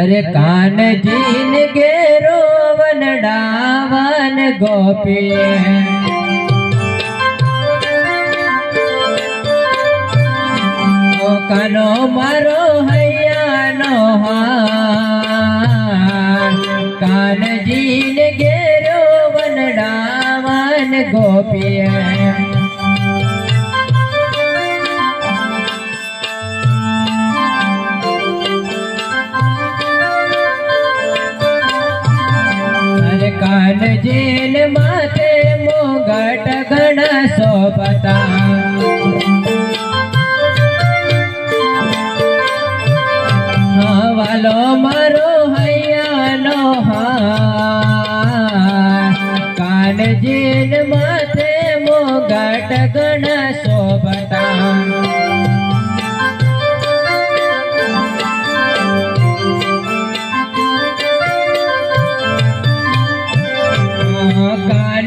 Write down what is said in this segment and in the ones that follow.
અરે કાનજીન ઘેરો વનડાવન ગોપી કાનો મારો હૈયાનો હાર. કાનજીન ઘેરો વનડાવન ગોપીએ. કાન જેલ માથે મોગટ ઘણા સોપતા. હવાલો વાલો મારો હૈયાનો હાર. કાન જેલ માથે મોગટ ઘણા સોપતા.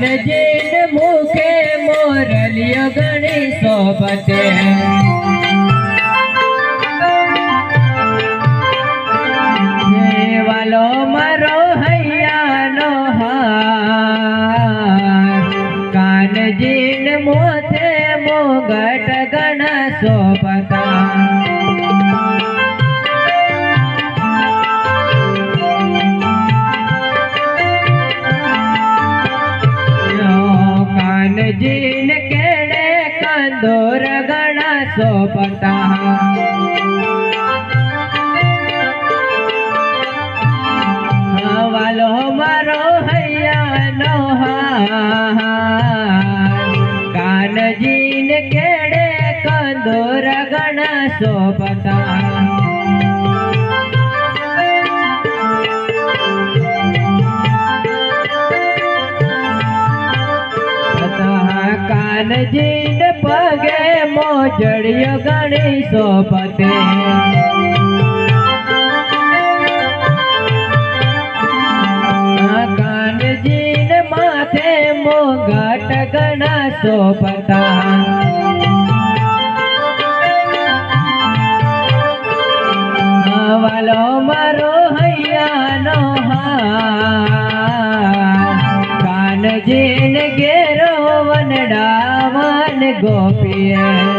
કાન જેન મુખે મોરલિયો ગણી સોબતે વાલો મારો હૈયાનો હાર કાન જીન મોથે મોગટ ગણા સોપતા જીન કેડે કંદોર ગણા સોપતા વાલો મારો હૈયાનો હાર કાન જીન કેડે કંદોર ગણા સોપતા કાનજીન પગે મોજડિયો ગણી સોપતે. કાનજીન માથે ઘટ ગણા સોપતા. વાલો મારો હૈયાનો હા કાન જીન ઘેરો વનડાવન ગોપીએ